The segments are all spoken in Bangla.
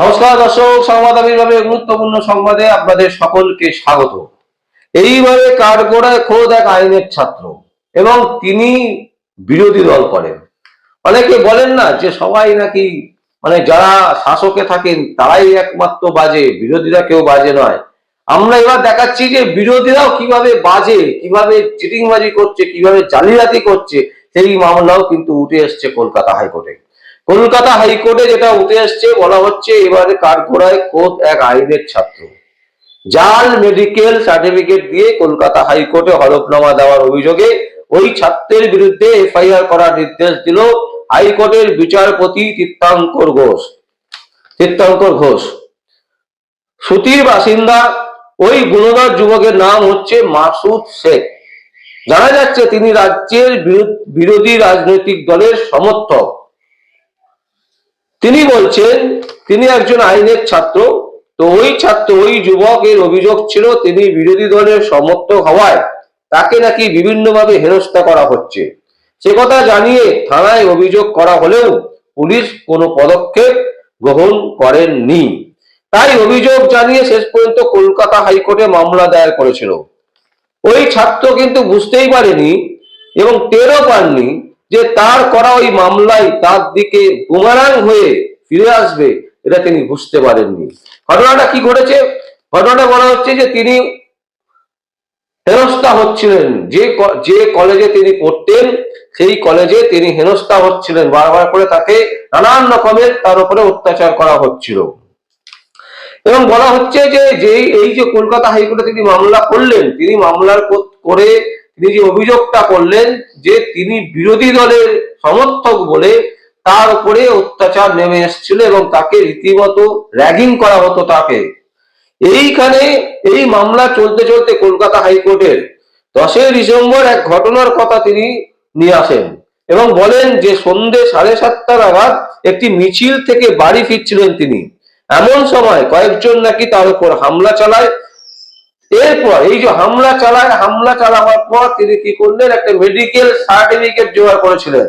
নমস্কার দর্শক, সংবাদ আবির্ভাবে গুরুত্বপূর্ণ সংবাদে আপনাদের সকলকে স্বাগত। এইভাবে কাঠগোড়ায় খোদ এক আইনের ছাত্র এবং তিনি বিরোধী দল করেন। অনেকে বলেন না যে সবাই নাকি মানে যারা শাসকে থাকেন তারাই একমাত্র বাজে, বিরোধীরা কেউ বাজে নয়। আমরা এবার দেখাচ্ছি যে বিরোধীরাও কীভাবে বাজে, কীভাবে চিটিংবাজি করছে, কীভাবে জালিয়াতি করছে, সেই মামলাও কিন্তু উঠে এসছে কলকাতা হাইকোর্টে। কলকাতা হাইকোর্টে যেটা উঠে আসছে বলা হচ্ছে এবারে কাঠগোড়ায় কোর্ট এক আইনের ছাত্র। জাল মেডিকেল সার্টিফিকেট দিয়ে কলকাতা হাইকোর্টে হলফনামা দেওয়ার অভিযোগে ওই ছাত্রের বিরুদ্ধে এফআইআর করার নির্দেশ দিল হাইকোর্টের বিচারপতি তীর্থাঙ্কর ঘোষ। তীর্থাঙ্কর ঘোষ। সুতির বাসিন্দা, ওই গুণধর যুবকের নাম হচ্ছে মাসুদ শেখ। জানা যাচ্ছে তিনি রাজ্যের বিরো- বিরোধী রাজনৈতিক দলের সমর্থক। তিনি বলছেন, তিনি একজন আইনের ছাত্র, তো ওই ছাত্র, ওই যুবকের অভিযোগ ছিল তিনি বিরোধী দলের সমর্থক হওয়ায় তাকে নাকি বিভিন্নভাবে হেনস্থা করা হচ্ছে। সে কথা জানিয়ে থানায় অভিযোগ করা হলেও পুলিশ কোনো পদক্ষেপ গ্রহণ করেননি। তাই অভিযোগ জানিয়ে শেষ পর্যন্ত কলকাতা হাইকোর্টে মামলা দায়ের করেছিল। ওই ছাত্র কিন্তু বুঝতেই পারেনি এবং টেরও পাননি যে তার করা ওই মামলায় তার দিকে বুমারাং হয়ে ফিরে আসবে, এটা তিনি বুঝতে পারেননি। ঘটনাটা কি ঘটেছে? ঘটনাটা বলা হচ্ছে যে তিনি হেনস্থা হচ্ছিলেন। যে যে কলেজে তিনি পড়তেন, সেই কলেজে তিনি হেনস্থা হচ্ছিলেন। বারবার করে তাকে নানান রকমের তার উপরে অত্যাচার করা হচ্ছিল। এবং বলা হচ্ছে যে যে এই যে কলকাতা হাইকোর্টে তিনি মামলা করলেন, তিনি মামলার করে তিনি যে অভিযোগটা করলেন যে তিনি বিরোধী দলের সমর্থক বলে তার উপরে অত্যাচার নেমে এসেছিল এবং তাকে রীতিমতো র্যাগিং করা হতো তাকে। এইখানে এই মামলা চলতে চলতে কলকাতা হাইকোর্টের দশই ডিসেম্বর এক ঘটনার কথা তিনি নিয়ে আসেন এবং বলেন যে সন্ধে সাড়ে সাতটা নাগাদ একটি মিছিল থেকে বাড়ি ফিরছিলেন তিনি। এমন সময় কয়েকজন নাকি তার উপর হামলা চালায় এরপর এই যে হামলা চালায়, হামলা চালাবার পর তিনি কি করলেন? একটা মেডিকেল সার্টিফিকেট জোগাড় করেছিলেন।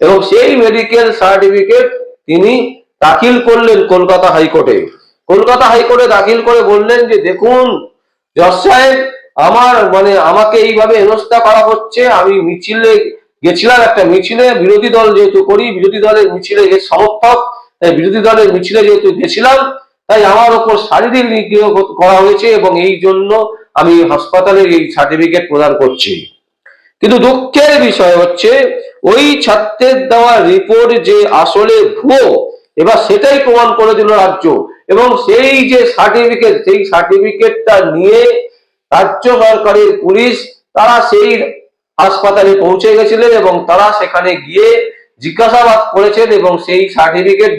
এবং সেই মেডিকেল সার্টিফিকেট তিনি দাখিল করলেন কলকাতা হাইকোর্টে। কলকাতা হাইকোর্টে দাখিল করে বললেন যে, দেখুন, জজ সাহেব, আমার মানে আমাকে এইভাবে হেনস্থা করা হচ্ছে। আমি মিছিলে গেছিলাম একটা মিছিলে, বিরোধী দল যেহেতু করি, বিরোধী দলের মিছিলে সমর্থক বিরোধী দলের মিছিলে যেহেতু গেছিলাম তাই আমার ওপর শারীরিক নিগ্রহ করা হয়েছে এবং এই জন্য আমি হাসপাতালে এই সার্টিফিকেট প্রদান করছি। কিন্তু দুঃখের বিষয় হচ্ছে, ওই ছাত্রের দেওয়া রিপোর্ট যে আসলে ভুয়ো, এবার সেটাই প্রমাণ করে দিল রাজ্য। এবং সেই যে সার্টিফিকেট সেই সার্টিফিকেটটা নিয়ে রাজ্য সরকারের পুলিশ, তারা সেই হাসপাতালে পৌঁছে গেছিলেন এবং তারা সেখানে গিয়ে জিজ্ঞাসাবাদ করেছেন এবং সেই সার্টিফিকেট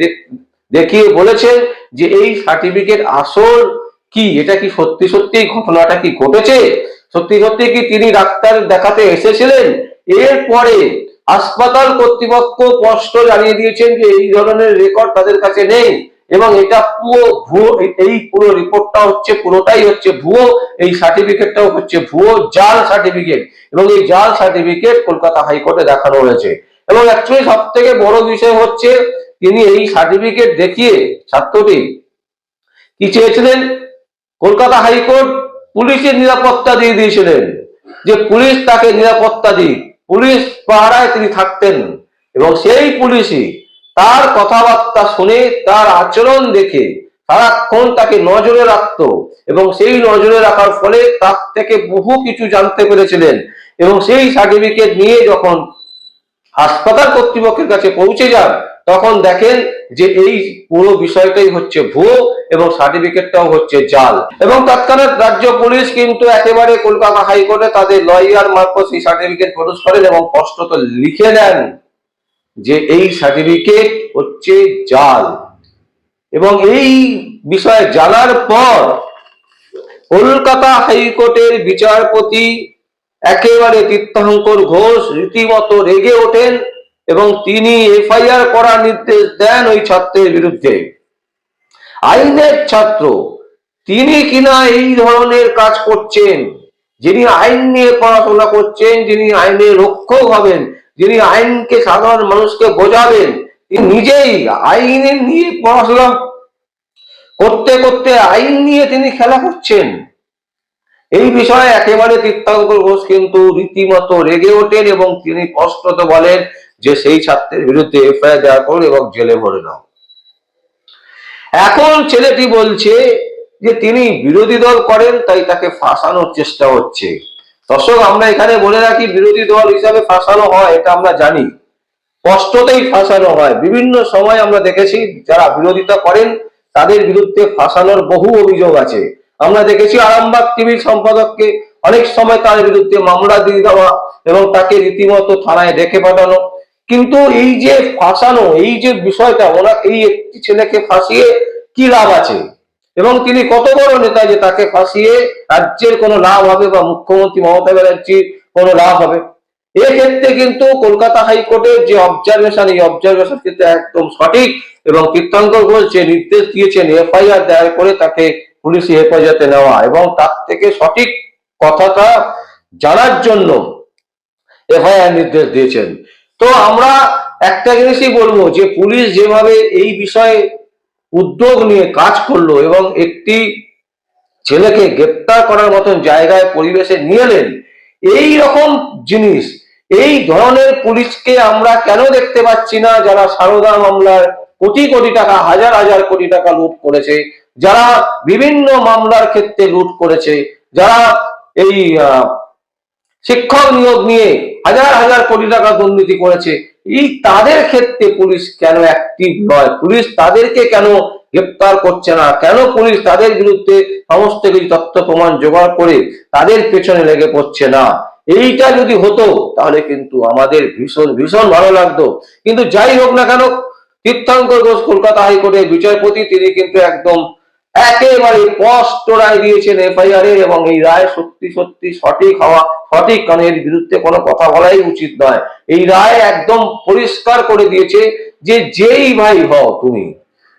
দেখিয়ে বলেছেন যে এই সার্টিফিকেট আসল কি? এটা কি সত্যি সত্যি ঘটনাটা কি ঘটেছে? সত্যি সত্যি কি তিনি ডাক্তার দেখাতে এসেছিলেন? এরপরে হাসপাতাল কর্তৃপক্ষ স্পষ্ট জানিয়ে দিয়েছেন যে এই ধরনের রেকর্ড তাদের কাছে নেই এবং এটা পুরো ভুয়ো, এই- পুরো রিপোর্টটা হচ্ছে পুরোটাই হচ্ছে ভুয়ো, এই সার্টিফিকেটটাও হচ্ছে ভুয়ো জাল সার্টিফিকেট এবং এই জাল সার্টিফিকেট কলকাতা হাইকোর্টে দেখানো হয়েছে। এবং অ্যাকচুয়ালি সব থেকে বড় বিষয় হচ্ছে তিনি এই সার্টিফিকেট দেখিয়ে ছাত্রটি কি চেয়েছিলেন? কলকাতা হাইকোর্ট পুলিশের নিরাপত্তা দিয়ে দিয়েছিলেন যে পুলিশ তাকে নিরাপত্তা দিক। পুলিশ পাহারায় তিনি থাকতেন এবং সেই পুলিশই তার কথাবার্তা শুনে, তার আচরণ দেখে সারাক্ষণ তাকে নজরে রাখত এবং সেই নজরে রাখার ফলে তার থেকে বহু কিছু জানতে পেরেছিলেন এবং সেই সার্টিফিকেট নিয়ে যখন হাসপাতাল কর্তৃপক্ষের কাছে পৌঁছে যান তখন দেখেন যে এই পুরো বিষয়টাই হচ্ছে ভুয়ো এবং সার্টিফিকেটটাও হচ্ছে জাল। এবং তৎক্ষণাৎ রাজ্য পুলিশ কিন্তু একেবারে কলকাতা হাইকোর্টে তাদের লয়ার মারফত সেই সার্টিফিকেট প্রডিউস করেন এবং স্পষ্টত লিখে দেন যে এই সার্টিফিকেট হচ্ছে জাল। এবং এই বিষয়ে জানার পর কলকাতা হাইকোর্টের বিচারপতি একেবারে তীর্থঙ্কর ঘোষ রীতিমতো রেগে ওঠেন এবং তিনি এফআইআর করার নির্দেশ দেন ওই ছাত্রের বিরুদ্ধে। আইনের ছাত্র, তিনি কিনা এই ধরনের কাজ করছেন? যিনি আইন নিয়ে পড়াশোনা করছেন, যিনি আইনের রক্ষক হবেন, যিনি আইনকে সাধারণ মানুষকে বোঝাবেন, তিনি নিজেই আইনের নিয়ে পড়াশোনা করতে করতে আইন নিয়ে তিনি খেলা করছেন। এই বিষয়ে একেবারে তীর্থাঙ্কর ঘোষ কিন্তু রীতিমতো রেগে ওঠেন এবং তিনি স্পষ্টত বলেন যে সেই ছাত্রের বিরুদ্ধে এফআইআর দেওয়া করুন এবং জেলে ভরে নাও। এখন ছেলেটি বলছে যে তিনি বিরোধী দল করেন, তাই তাকে ফাঁসানোর চেষ্টা হচ্ছে। দর্শক, আমরা এখানে বলে রাখি, বিরোধী দল হিসাবে ফাঁসানো হয়, এটা আমরা জানি। স্পষ্টতেই ফাঁসানো হয়। বিভিন্ন সময় আমরা দেখেছি, যারা বিরোধিতা করেন, তাদের বিরুদ্ধে ফাঁসানোর বহু অভিযোগ আছে। আমরা দেখেছি আরামবাগ টিভির সম্পাদককে অনেক সময় তার বিরুদ্ধে মামলা দিয়ে দেওয়া এবং তাকে রীতিমতো থানায় ডেকে পাঠানো। কিন্তু এই যে ফাঁসানো, এই যে বিষয়টা ওরা এই একটি ছেলেকে ফাঁসিয়ে কি লাভ আছে? এবং তিনি কত বড় নেতা যে তাকে ফাঁসিয়ে রাজ্যের কোনো লাভ হবে বা মুখ্যমন্ত্রী মমতা ব্যানার্জির কোনো লাভ হবে? এক্ষেত্রে কিন্তু কলকাতা হাইকোর্টের যে অবজারভেশন এই অবজারভেশন কিন্তু একদম সঠিক এবং তীর্থঙ্কর ঘোষ যে নির্দেশ দিয়েছেন, এফআইআর দায়ের করে তাকে পুলিশি হেফাজতে নেওয়া এবং তার থেকে সঠিক কথাটা জানার জন্য এফআইআর নির্দেশ দিয়েছেন। তো আমরা একটা জিনিসই বলব যে পুলিশ যেভাবে এই বিষয়ে উদ্যোগ নিয়ে কাজ করল এবং একটি ছেলেকে গ্রেপ্তার করার মতন জায়গায় পরিবেশে নিয়ে এলেন, এই রকম জিনিস, এই ধরনের পুলিশকে আমরা কেন দেখতে পাচ্ছি না যারা সারদা মামলার কোটি কোটি টাকা, হাজার হাজার কোটি টাকা লুট করেছে, যারা বিভিন্ন মামলার ক্ষেত্রে লুট করেছে, যারা এই শিক্ষক নিয়োগ নিয়ে হাজার হাজার কোটি টাকা দুর্নীতি করেছে। এই তাদের ক্ষেত্রে পুলিশ কেন অ্যাক্টিভ নয়? পুলিশ তাদেরকে কেন গ্রেপ্তার করছে না? কেন পুলিশ তাদের বিরুদ্ধে সমস্ত কিছু তথ্য প্রমাণ জোগাড় করে তাদের পেছনে লেগে পড়ছে না? এইটা যদি হতো, তাহলে কিন্তু আমাদের ভীষণ ভীষণ ভালো লাগতো। কিন্তু যাই হোক না কেন, তীর্থঙ্কর ঘোষ কলকাতা হাইকোর্টের বিচারপতি, তিনি কিন্তু একদম একেবারে স্পষ্ট রায় দিয়েছেন এফআইআর এর এবং এই রায় সত্যি সত্যি সঠিক হওয়া, সঠিক কারণ এর বিরুদ্ধে কোনো কথা বলাই উচিত নয়। এই রায় একদম পরিষ্কার করে দিয়েছে যে যেই ভাই হও তুমি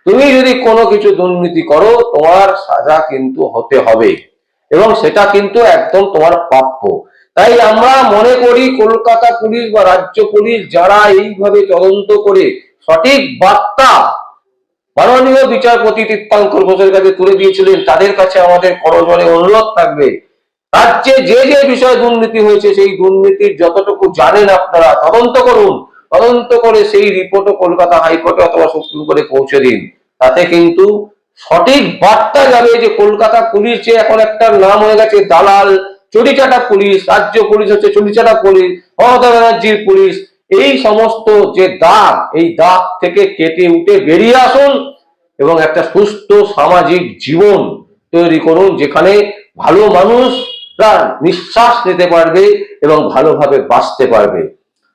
তুমি যদি কোনো কিছু দুর্নীতি করো, তোমার সাজা কিন্তু হতে হবে এবং সেটা কিন্তু একদম তোমার প্রাপ্য। তাই আমরা মনে করি কলকাতা পুলিশ বা রাজ্য পুলিশ যারা এইভাবে তদন্ত করে সঠিক বার্তা মাননীয় বিচারপতি তীর্থাঙ্কর ঘোষের কাছে তুলে দিয়েছিলেন, তাদের কাছে আমাদের করজনে অনুরোধ থাকবে। রাজ্যে যে যে বিষয়ে দুর্নীতি হয়েছে, সেই দুর্নীতির যতটুকু জানেন আপনারা, তদন্ত করুন। তদন্ত করে সেই রিপোর্টও কলকাতা হাইকোর্টে অথবা সুপ্রিম কোর্টে পৌঁছে দিন। তাতে কিন্তু সঠিক বার্তা যাবে যে কলকাতা পুলিশ যে এখন একটা নাম হয়ে গেছে, দালাল, চুরিচাটা পুলিশ, রাজ্য পুলিশ হচ্ছে চুরিচাটা পুলিশ, মমতা ব্যানার্জির পুলিশ এই সমস্ত যে দাগ, এই দাগ থেকে কেটে উঠে বেরিয়ে আসুন এবং একটা সুস্থ সামাজিক জীবন তৈরি করুন যেখানে ভালো মানুষরা নিঃশ্বাস নিতে পারবে এবং ভালোভাবে বাঁচতে পারবে।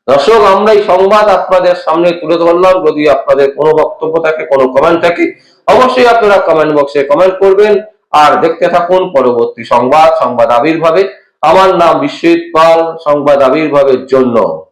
দর্শক, আমরা এই সংবাদ আপনাদের সামনে তুলে ধরলাম। যদি আপনাদের কোনো বক্তব্য থাকে, কোনো কমেন্ট থাকে, অবশ্যই আপনারা কমেন্ট বক্সে কমেন্ট করবেন। আর দেখতে থাকুন পরবর্তী সংবাদ সংবাদ আবির্ভাবে। আমার নাম বিশ্বজিৎ পাল, সংবাদ আবির্ভাবের জন্য।